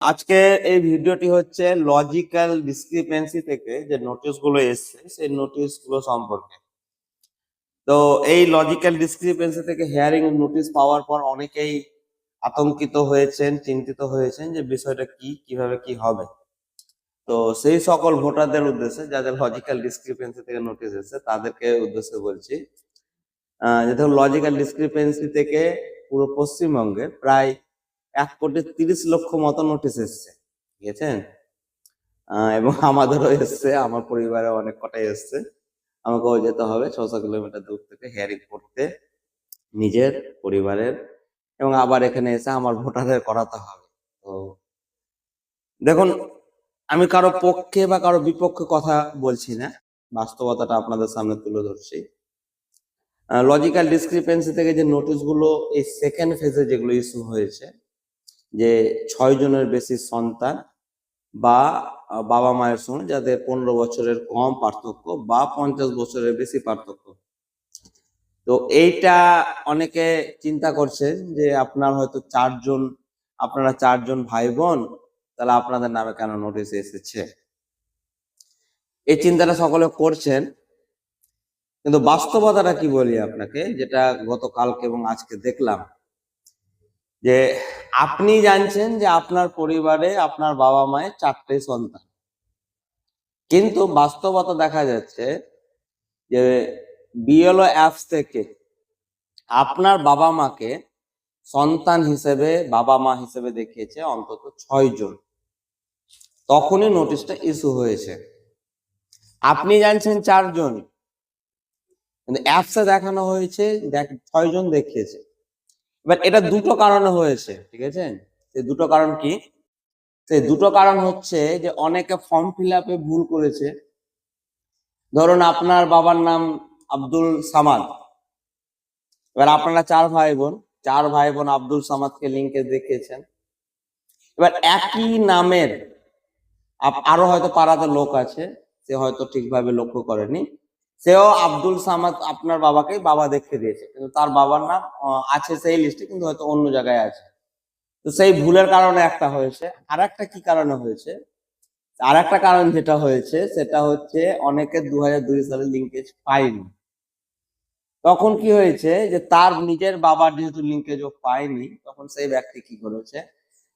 আজকে এই ভিডিওটি হচ্ছে লজিক্যাল ডিসক্রিপেন্সি থেকে যে নোটিশগুলো এসছে সেই নোটিশগুলো সম্পর্কে। তো এই লজিক্যাল ডিসক্রিপেন্সি থেকে হিয়ারিং নোটিশ পাওয়ার পর অনেকেই আতঙ্কিত হয়েছেন চিন্তিত হয়েছেন যে বিষয়টা কি কীভাবে কি হবে। তো সেই সকল ভোটারদের উদ্দেশ্যে যাদের লজিক্যাল ডিসক্রিপেন্সি থেকে নোটিশ এসেছে তাদেরকে উদ্দেশ্যে বলছি আহ, যে লজিক্যাল ডিসক্রিপেন্সি থেকে পুরো পশ্চিমবঙ্গে প্রায় এক কোটি তিরিশ লক্ষ মতো নোটিশ এসছে আহ, এবং আমাদেরও এসছে আমার পরিবারে অনেক কটাই এসছে। আমাকেও যেতে হবে ছশো কিলোমিটার দূর থেকে হিয়ারিং করতে নিজের পরিবারের এবং আবার এখানে এসে আমার ভোটারের করাতে হবে। তো দেখুন আমি কারও পক্ষে বা কারও বিপক্ষে কথা বলছি না বাস্তবতাটা আপনাদের সামনে তুলে ধরছি। লজিক্যাল ডিসক্রিপেন্সি থেকে যে নোটিশগুলো এই সেকেন্ড ফেজে যেগুলো ইস্যু হয়েছে যে ছয় জনের বেশি সন্তান বা, বাবা মায়ের সঙ্গে যাদের পনেরো বছরের কম পার্থক্য বা পঞ্চাশ বছরের বেশি পার্থক্য। তো এইটা অনেকে চিন্তা করছেন যে আপনার হয়তো চারজন, আপনারা চারজন ভাই বোন তাহলে আপনাদের নামে কেন নোটিশ এসেছে? এই চিন্তাটা সকলে করছেন। কিন্তু বাস্তবতাটা কি বলি আপনাকে? যেটা গতকালকে এবং আজকে দেখলাম। যে আপনি জানছেন যে আপনার পরিবারে আপনার বাবা মায়ের চারটে সন্তান। কিন্তু বাস্তবতা দেখা যাচ্ছে যে বিএলও অ্যাপস থেকে আপনার বাবা মাকে সন্তান হিসেবে, বাবা মা হিসেবে দেখিয়েছে অন্তত ছয় জন। তখনই নোটিশটা ইস্যু হয়েছে। আপনি জানছেন চারজন। কিন্তু অ্যাপসে দেখানো হয়েছে, দেখ, ছয় জন দেখিয়েছে। এবার এটা দুটো কারণে হয়েছে ঠিক আছে? সেই দুটো কারণ কি? সেই দুটো কারণ হচ্ছে যে অনেকে ফর্ম ফিল আপে ভুল করেছে। ধরুন আপনার বাবার নাম আব্দুল সামাদ। এবার আপনারা চার ভাই বোন চার ভাই বোন আব্দুল সামাদকে লিঙ্কে দেখিয়েছেন। এবার একই নামের আরও হয়তো পাড়াতে লোক আছে সে হয়তো ঠিকভাবে লক্ষ্য করেনি। সেও আব্দুল সামাদ আপনার বাবাকে বাবা দেখে দিয়েছে। কিন্তু তার বাবার নাম আছে সেই লিস্টে কিন্তু হয়তো অন্য জায়গায় আছে। তো সেই ভুলের কারণে একটা হয়েছে। আর একটা কি কারণে হয়েছে? আর একটা কারণ যেটা হয়েছে, সেটা হচ্ছে অনেকে দু দুই সালে লিঙ্কেজ পায়নি। তখন কি হয়েছে যে তার নিজের বাবার যেহেতু লিঙ্কেজ ও পায়নি, তখন সেই ব্যক্তি কি করেছে?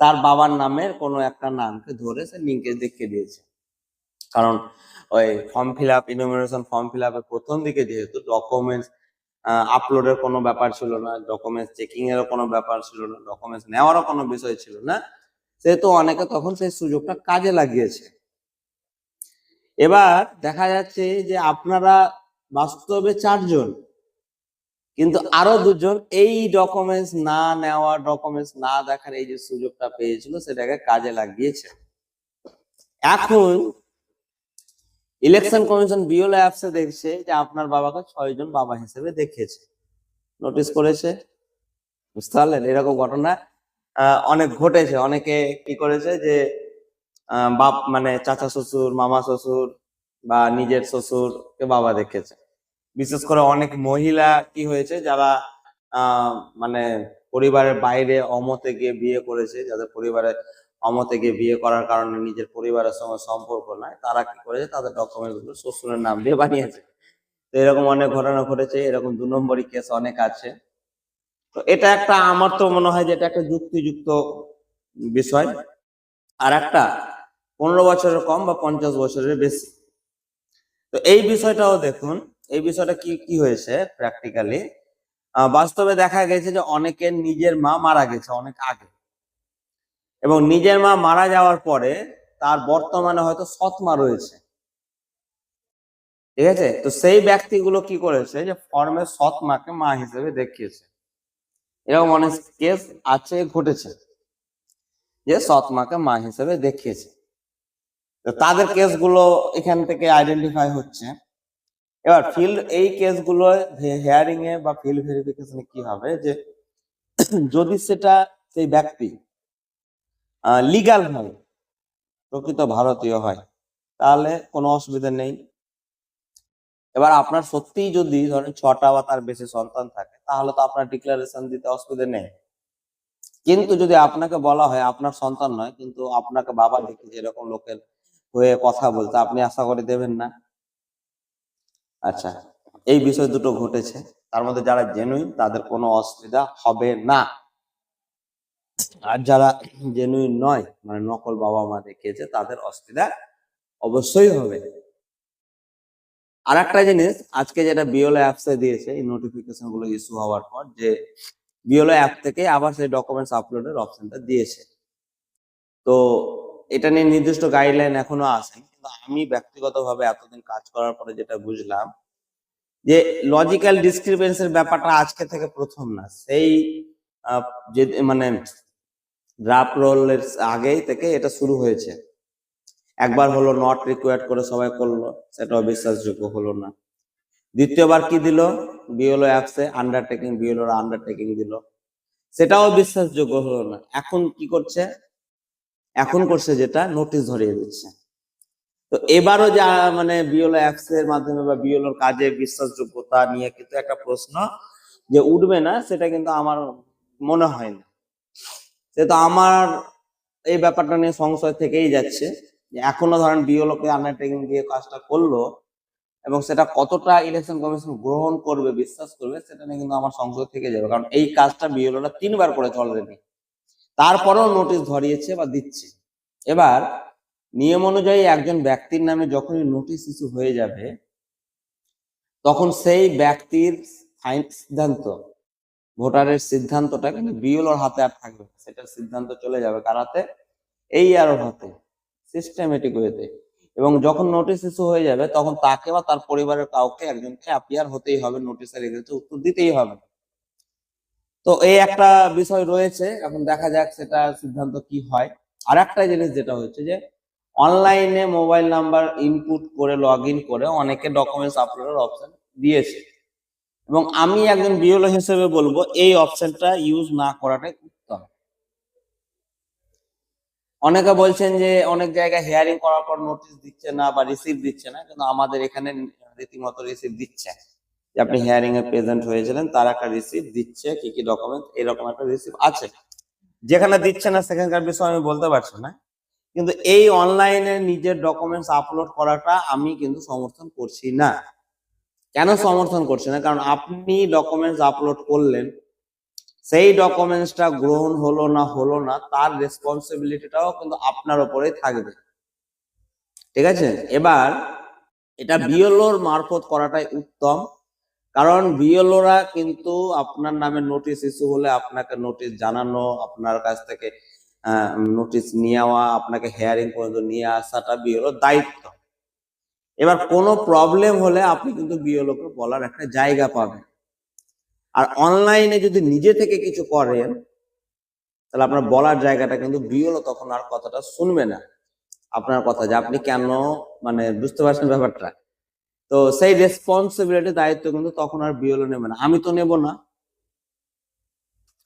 তার বাবার নামের কোনো একটা নামকে ধরে সে লিঙ্কেজ দেখিয়ে দিয়েছে। কারণ ওই form fill up enumeration form fill আপের প্রথম দিকে যেহেতু ডকুমেন্টস আপলোডের কোনো ব্যাপার ছিল না ডকুমেন্টস চেকিং এরও কোনো ব্যাপার ছিল না ডকুমেন্টস নেওয়ারও কোনো বিষয় ছিল না, সেহেতু অনেকে তখন সেই সুযোগটা কাজে লাগিয়েছে। এবার দেখা যাচ্ছে যে আপনারা বাস্তবে চারজন, কিন্তু আরও দুজন এই ডকুমেন্টস না নেওয়া ডকুমেন্টস না দেখার এই যে সুযোগটা পেয়েছিল, সেটাকে কাজে লাগিয়েছে। এখন ইলেকশন কমিশন বিওল অ্যাপসে দেখছে যে আপনার বাবাকে ছয় জন বাবা হিসেবে দেখেছে নোটিশ করেছে। বুঝতে পারলেন? এরকম ঘটনা অনেক ঘটেছে। অনেকে কি করেছে যে বাপ মানে চাচা শ্বশুর মামা শ্বশুর বা নিজের শ্বশুরকে বাবা দেখেছে বিশেষ করে অনেক মহিলা কি হয়েছে যারা আহ, মানে পরিবারের বাইরে অমতে গিয়ে বিয়ে করেছে যাদের পরিবারে অমতে গিয়ে বিয়ে করার কারণে নিজের পরিবারের সঙ্গে সম্পর্ক নাই, তারা কি করেছে? তাদের ডকুমেন্টগুলো শ্বশুরের নাম দিয়ে বানিয়েছে। তো এরকম অনেক ঘটনা ঘটেছে, এরকম দু নম্বরই কেস অনেক আছে। তো এটা একটা, আমার তো মনে হয় যে এটা একটা যুক্তিযুক্ত বিষয়। আর একটা, পনেরো বছরের কম বা পঞ্চাশ বছরের বেশি। তো এই বিষয়টাও দেখুন, এই বিষয়টা কি কি হয়েছে প্র্যাকটিক্যালি বাস্তবে দেখা গেছে যে অনেকের নিজের মা মারা গেছে অনেক আগে। এবং নিজের মা মারা যাওয়ার পরে তার বর্তমানে হয়তো সৎ মা রয়েছে। ঠিক আছে? তো সেই ব্যক্তিগুলো কি করেছে যে ফর্মে সৎ মাকে মা হিসেবে দেখিয়েছে। এরকম অনেক কেস আছে, ঘটেছে, যে সৎ মাকে মা হিসেবে দেখিয়েছে। তো তাদের কেসগুলো এখান থেকে আইডেন্টিফাই হচ্ছে। এবার ফিল্ড এই কেসগুলো হেয়ারিং এ বা ফিল্ড ভেরিফিকেশনে কি হবে যে, যদি সেটা সেই ব্যক্তি লিগাল হয় প্রকৃত ভারতীয় হয়, তাহলে কোনো অসুবিধা নেই। এবার আপনার সত্যিই যদি ধরেন ছটা বা তার বেশি সন্তান থাকে, তাহলে তো আপনার ডিক্লারেশন দিতে অসুবিধা নেই। কিন্তু যদি আপনাকে বলা হয়, আপনার সন্তান নয়, কিন্তু আপনাকে বাবা দেখে যেরকম লোকের হয়ে কথা বলতে, আপনি আশা করে দেবেন না। আচ্ছা এই বিষয় দুটো ঘটেছে। তার মধ্যে যারা জেনুইন তাদের কোনো অসুবিধা হবে না। আর যারা জেনুইন নয় মানে নকল বাবা মা দেখিয়েছে, তাদের অসুবিধা অবশ্যই হবে। আর একটা জিনিস, আজকে যেটা বিওলো অ্যাপসে দিয়েছে, এই নোটিফিকেশনগুলো ইস্যু হওয়ার পর, যে বিওলো অ্যাপ থেকে আবার সেই ডকুমেন্টস আপলোডের অপশনটা দিয়েছে। তো এটা নিয়ে নির্দিষ্ট গাইডলাইন এখনও আসেনি কিন্তু আমি ব্যক্তিগতভাবে এতদিন কাজ করার পরে যেটা বুঝলাম, যে লজিক্যাল ডিসক্রিপেন্সির ব্যাপারটা আজকে থেকে প্রথম না। সেই যে মানে ড্রাফট রোলের আগেই থেকে এটা শুরু হয়েছে। একবার হলো নট রিকোয়ার্ড করে সবাই করল সেটাও বিশ্বাসযোগ্য হলো না। দ্বিতীয়বার কি দিল? বিএলও অ্যাপসে আন্ডারটেকিং বিএলওর আন্ডারটেকিং দিল। সেটাও বিশ্বাসযোগ্য হলো না। এখন কি করছে? এখন করছে যেটা নোটিশ ধরিয়ে দিচ্ছে। তো এবারও যা মানে বিএলও অ্যাপস এর মাধ্যমে বা বিএলওর কাজে বিশ্বাসযোগ্যতা নিয়ে কিন্তু একটা প্রশ্ন যে উঠবে না সেটা কিন্তু আমার মনে হয় না। সেটা আমার এই ব্যাপারটা নিয়ে সংশয় থেকেই যাচ্ছে যে এখনও ধরেন বিএলও কে আন্ডারটেকিং দিয়ে কাজটা করল এবং সেটা কতটা ইলেকশন কমিশন গ্রহণ করবে, বিশ্বাস করবে, সেটা নিয়ে কিন্তু আমার সংশয় থেকে যাবে। কারণ এই কাজটা বিএলওরা তিনবার করেছে অলরেডি তারপরেও নোটিশ ধরিয়েছে বা দিচ্ছে। এবার নিয়ম অনুযায়ী একজন ব্যক্তির নামে যখনই নোটিশ ইস্যু হয়ে যাবে, তখন সেই ব্যক্তির সিদ্ধান্ত ভোটারের সিদ্ধান্তটা কিন্তু বিএলওর হাতে আর থাকবে। সেটার সিদ্ধান্ত চলে যাবে কার হাতে? এই আরোর হাতে সিস্টেমেটিক ওয়েতে এবং যখন নোটিশ ইস্যু হয়ে যাবে, তখন তাকে বা তার পরিবারের কাউকে একজনকে অ্যাপিয়ার হতেই হবে নোটিশের এগেন্সে উত্তর দিতেই হবে। তো এই একটা বিষয় রয়েছে, এখন দেখা যাক সেটা সিদ্ধান্ত কি হয়। আর একটা জিনিস যেটা হচ্ছে যে অনলাইনে মোবাইল নাম্বার ইনপুট করে লগ করে অনেকে ডকুমেন্টস আপলোডের অপশন দিয়েছে। এবং আমি একজন বিওলো হিসেবে বলব, এই অপশনটা ইউজ না করাটাই উত্তম। অনেকে বলছেন যে অনেক জায়গায় হিয়ারিং করার পর নোটিশ দিচ্ছে না বা রিসিভ দিচ্ছে না, কিন্তু আমাদের এখানে রীতিমতো রিসিভ দিচ্ছে। যে আপনি হিয়ারিং এ প্রেজেন্ট হয়েছিলেন, তার একটা রিসিভ দিচ্ছে, কি কি ডকুমেন্ট এরকম একটা রিসিভ আছে। যেখানে দিচ্ছে না, সেখানকার বিষয় আমি বলতে পারছি না। কিন্তু এই অনলাইনে নিজের ডকুমেন্টস আপলোড করাটা আমি কিন্তু সমর্থন করছি না। কেন সমর্থন করছে না? কারণ আপনি ডকুমেন্টস আপলোড করলেন, সেই ডকুমেন্টসটা গ্রহণ হলো না হলো না, তার রেসপন্সিবিলিটিটাও কিন্তু আপনার উপরেই থাকবে। ঠিক আছে? এবার এটা বিএলওর মারফত করাটাই উত্তম, কারণ বিএলওরা কিন্তু আপনার নামে নোটিশ ইস্যু হলে আপনাকে নোটিশ জানানো, আপনার কাছ থেকে নোটিশ নেওয়া আপনাকে হেয়ারিং পর্যন্ত নিয়ে আসাটা বিএলওর দায়িত্ব। এবার কোনো প্রবলেম হলে আপনি কিন্তু বিএলও কে বলার একটা জায়গা পাবেন। আর অনলাইনে যদি নিজে থেকে কিছু করেন, তাহলে আপনার বলার জায়গাটা কিন্তু বিএলও তখন আর কথাটা শুনবে না। আপনার কথা যে আপনি কেন মানে বুঝতে পারছেন ব্যাপারটা? তো সেই রেসপন্সিবিলিটি দায়িত্ব কিন্তু তখন আর বিএলও নেবে না। আমি তো নেব না।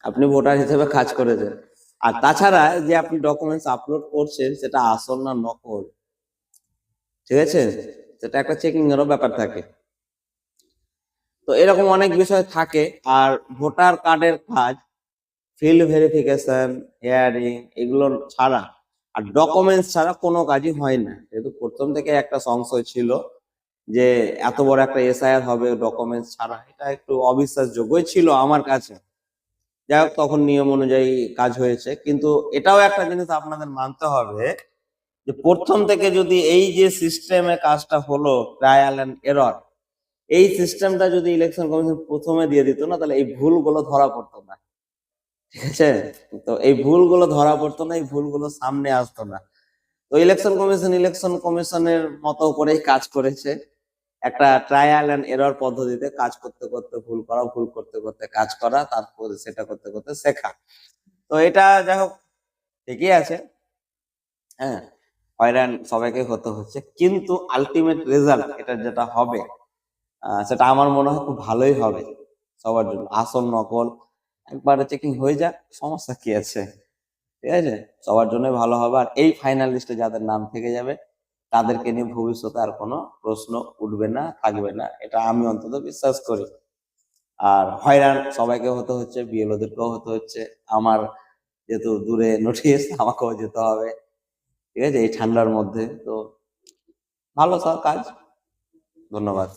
আপনি ভোটার হিসেবে কাজ করেছেন। আর তাছাড়া যে আপনি ডকুমেন্টস আপলোড করছেন, সেটা আসল না নকল। ঠিক আছে? সেটা একটা চেকিং এরও ব্যাপার থাকে। তো এরকম অনেক বিষয় থাকে, আর ভোটার কার্ডের কাজ ফিল্ড ভেরিফিকেশন হিয়ারিং এগুলো ছাড়া, আর ডকুমেন্টস ছাড়া কোনো কাজই হয় না। যেহেতু প্রথম থেকে একটা সংশয় ছিল যে এত বড় একটা এসআইআর হবে ডকুমেন্টস ছাড়া, এটা একটু অবিশ্বাসযোগ্যই ছিল আমার কাছে। যাই হোক, তখন নিয়ম অনুযায়ী কাজ হয়েছে। কিন্তু এটাও একটা জিনিস আপনাদের মানতে হবে যে প্রথম থেকে যদি এই যে সিস্টেমে কাজটা হলো ট্রায়াল এন্ড এরর এই সিস্টেমটা যদি ইলেকশন কমিশন প্রথমে দিয়ে দিত না, তাহলে এই ভুলগুলো ধরা পড়তো না। ঠিক আছে? তো এই ভুলগুলো ধরা পড়তো না, এই ভুলগুলো সামনে আসতো না। তো ইলেকশন কমিশন ইলেকশন কমিশনের মতো করেই কাজ করেছে। একটা ট্রায়াল এন্ড এরর পদ্ধতিতে কাজ করতে করতে ভুল করা, ভুল করতে করতে কাজ করা, তারপরে সেটা করতে করতে শেখা। তো এটা যাই হোক, ঠিকই আছে। হ্যাঁ। হয়রান সবাইকে হতে হচ্ছে। কিন্তু আলটিমেট রেজাল্ট এটা যেটা হবে সেটা আমার মনে হয় খুব ভালোই হবে সবার জন্য। আসল নকল, একবারে চেকিং হয়ে যাক, সমস্যা কি আছে? ঠিক আছে? সবার জন্য ভালো হবে। আর এই ফাইনাল লিস্টে যাদের নাম থেকে যাবে, তাদেরকে নিয়ে ভবিষ্যতে আর কোনো প্রশ্ন উঠবে না, থাকবে না। এটা আমি অন্তত বিশ্বাস করি। আর হয়রান সবাইকে হতে হচ্ছে বিএলওদেরকেও হতে হচ্ছে। আমার যেহেতু দূরে নোটিশ আমাকেও যেতে হবে। ঠিক আছে? এই ঠান্ডার মধ্যে। তো ভালো স্যার কাজ। ধন্যবাদ।